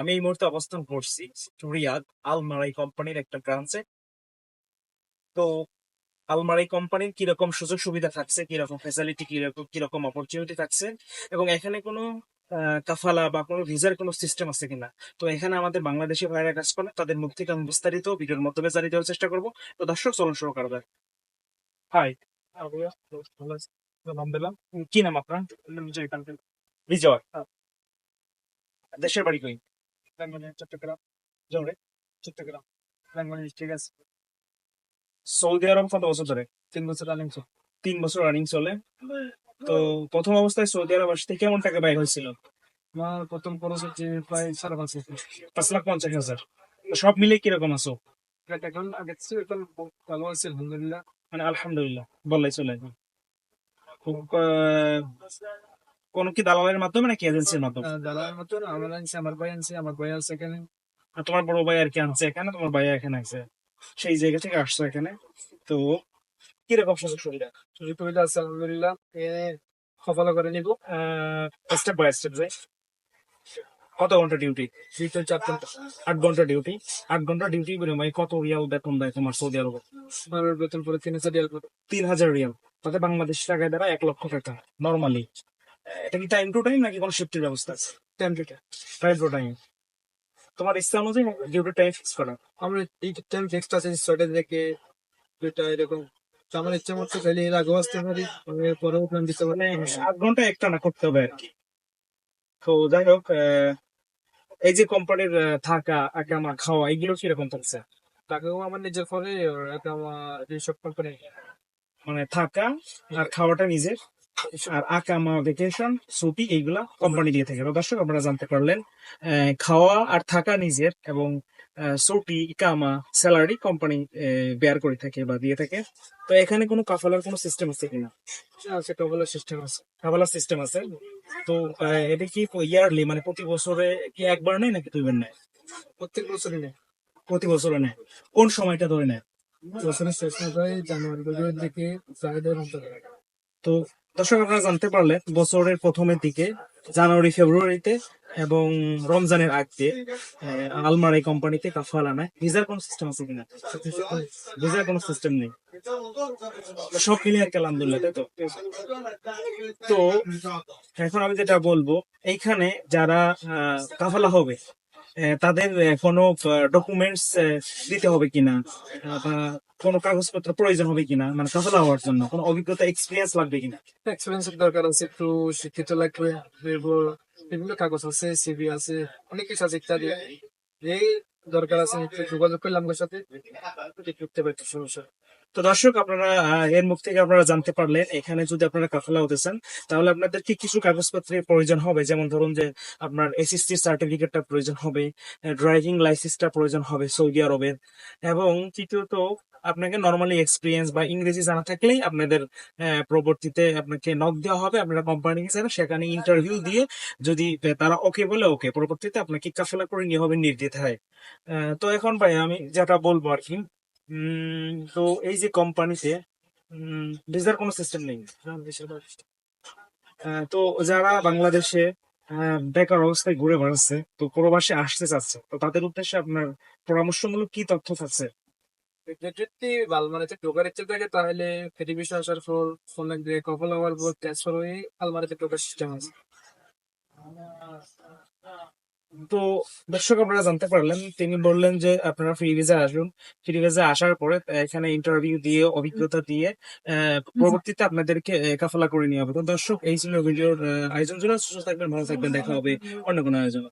আমি এই মুহূর্তে অবস্থান করছি রিয়াদ আলমারাই কোম্পানির একটা ব্রাঞ্চে। তো আলমারাই কোম্পানির কীরকম সুযোগ সুবিধা থাকছে কীরকম ফ্যাসিলিটি কীরকম কীরকম অপরচুনিটি থাকছে এবং এখানে কোনো কাফালা বা কোনো ভিসার কোনো সিস্টেম আছে কিনা? তো এখানে আমাদের বাংলাদেশি ভাইরা কাজ করে তাদের মুখ থেকে আমি বিস্তারিত ভিডিওর মাধ্যমে জানিয়ে দেওয়ার চেষ্টা করব। তো দর্শক চলন শুরু করা যাক। হাই আলহামদুলিল্লাহ কি নাম আপনার? বিজয় দেশের বাড়ি কই চট্টগ্রাম জোরে চট্টগ্রাম। ঠিক আছে সৌদি আরব কত বছর ধরে? তিন বছর রানিং তো তিন বছর রানিং চলে। তো প্রথম অবস্থায় সৌদি আরব আসতে কেমন টাকা ব্যয় হয়েছিল? আমার প্রথম খরচ হচ্ছে প্রায় সাড়ে পাঁচ পাঁচ লাখ পঞ্চাশ হাজার। সব মিলে কীরকম আছো? এখন আগে এখন ভালো আছে আলহামদুলিল্লাহ। মানে আলহামদুলিল্লাহ বললাই চলে খুব কোনো কি দালালের মাধ্যমে নাকি এজেন্সির মাধ্যমে? দালালের মতন আমার আনছে আমার ভাই আনছে আমার ভাই আছে এখানে। আর তোমার বড় ভাই আর কি আনছে এখানে? তোমার ভাই এখানে আছে। সেই জায়গা থেকে আসছো এখানে। তো কীরকম সুযোগ সুবিধা? সুযোগ সুবিধা আছে আলহামদুলিল্লাহ। সফল করে নিব। স্টেপ বাই স্টেপ যাই কত ঘণ্টা ডিউটি দুইটা চার ঘণ্টা। আট ঘণ্টা ডিউটি আট ঘণ্টা ডিউটি বিনিময়ে কত রিয়াল বেতন দেয় তোমার সৌদি আরবে? আমার বেতন পরে তিন হাজার রিয়াল তিন হাজার রিয়াল। তাতে বাংলাদেশ টাকায় দ্বারা এক লক্ষ টাকা নর্মালি এটা কি টাইম টু টাইম নাকি কোনো শিফটের ব্যবস্থা আছে? টাইম দুটা টাইম টাইম টু টাইম তোমার ইচ্ছা অনুযায়ী ডিউটি টাইম ফিক্স করা। আমরা এই টাইম ফিক্সড আছে ছয়টা থেকে দুইটা এরকম। আমার ইচ্ছা মতো চাইলে এর আগেও আসতে পারি। পরেও প্ল্যান দিতে পারি। মানে আট ঘণ্টা একটা না করতে হবে আর কি তো যাই হোক এই যে কোম্পানির থাকা আকামা খাওয়া এগুলো কীরকম থাকছে টাকাও আমার নিজের এটা আমার যেসব কোম্পানি মানে থাকা আর খাওয়াটা নিজের? আর আকামা ভেকেশন ছুটি এইগুলা কোম্পানি দিয়ে থাকে। দর্শক আপনারা জানতে পারলেন খাওয়া আর থাকা নিজের এবং আহ, ইকামা স্যালারি কোম্পানি বেয়ার করে থাকে বা দিয়ে থাকে। তো এখানে কোনো কাফালার কোনো সিস্টেম আছে কিনা? সেটা হলো সিস্টেম আছে। কাফালার সিস্টেম আছে। তো এটা কি ইয়ারলি মানে প্রতি বছরে কি একবার নেয় নাকি দুইবার নেয়? প্রত্যেক বছরই নেই প্রতি বছরে নেয়। কোন সময়টা ধরে নেয়? বছরের শেষ জানুয়ারি দিকে তো দর্শক, আপনারা জানতে পারলেন, বছরের প্রথমের দিকে জানুয়ারি, ফেব্রুয়ারিতে এবং রমজানের আগে আলমারি কোম্পানিতে কাফালা নেয় ভিসার কোন সিস্টেম আছে কিনা? ভিসার কোনো সিস্টেম নেই। সব মিলিয়ে আর কি আলহামদুলিল্লাহ তো? তো, এখন আমি যেটা বলব, এইখানে যারা কাফালা হবে তাদের কোনো ডকুমেন্টস দিতে হবে কিনা বা কোনো কাগজপত্র প্রয়োজন হবে কিনা মানে কাফালা হওয়ার জন্য কোনো অভিজ্ঞতা এক্সপিরিয়েন্স লাগবে কিনা? এক্সপিরিয়েন্সের দরকার আছে, একটু শিক্ষিত লাগবে বিভিন্ন কাগজ আছে সিভি আছে, অনেক কিছু আছে ইত্যাদি। এই দরকার আছে যোগাযোগ করলাম সাথে করতে পারতো সমস্যা। তো দর্শক আপনারা এর মুখ থেকে আপনারা জানতে পারলেন এখানে যদি আপনারা কাফেলা হতে চান তাহলে আপনাদের কি কিছু কাগজপত্রের প্রয়োজন হবে? যেমন ধরুন যে আপনার এসএসসি সার্টিফিকেটটা প্রয়োজন হবে ড্রাইভিং লাইসেন্সটা প্রয়োজন হবে সৌদি আরবের। এবং তৃতীয়ত আপনাকে নর্মালি এক্সপিরিয়েন্স বা ইংরেজি জানা থাকলেই আপনাদের পরবর্তীতে আপনাকে নক দেওয়া হবে। আপনারা কোম্পানি যাবেন সেখানে ইন্টারভিউ দিয়ে যদি তারা ওকে বলে ওকে পরবর্তীতে আপনাকে কাফেলা করে নিয়ে হবে আহ, তো এখন ভাই আমি যেটা বলব আর কি তো এই যে কোম্পানিতে ভিসার কোনো সিস্টেম নেই। তো যারা বাংলাদেশে বেকার অবস্থায় ঘুরে বেড়াচ্ছে, তো প্রবাসে আসতে চাচ্ছে, তো তাদের উদ্দেশ্যে আপনার পরামর্শমূলক কি তথ্য থাকছে? যদি আলমারিতে ঢোকার ইচ্ছে থাকে, তাহলে ফেরি আসার পর ফোন লাগবে কপাল হওয়ার পর ট্রান্সফার হয়ে আলমারিতে ঢোকার সিস্টেম আছে। তো দর্শক, আপনারা জানতে পারলেন, তিনি বললেন যে আপনারা ফ্রি ভিজে আসুন ফ্রি ভিজে আসার পরে এখানে ইন্টারভিউ দিয়ে, অভিজ্ঞতা দিয়ে পরবর্তীতে আপনাদেরকে কাফলা করে নিয়ে হবে। তো দর্শক, এই ছিল ভিডিওর আয়োজন ছিল সুস্থ থাকবেন, ভালো থাকবেন। দেখা হবে অন্য কোনো আয়োজন।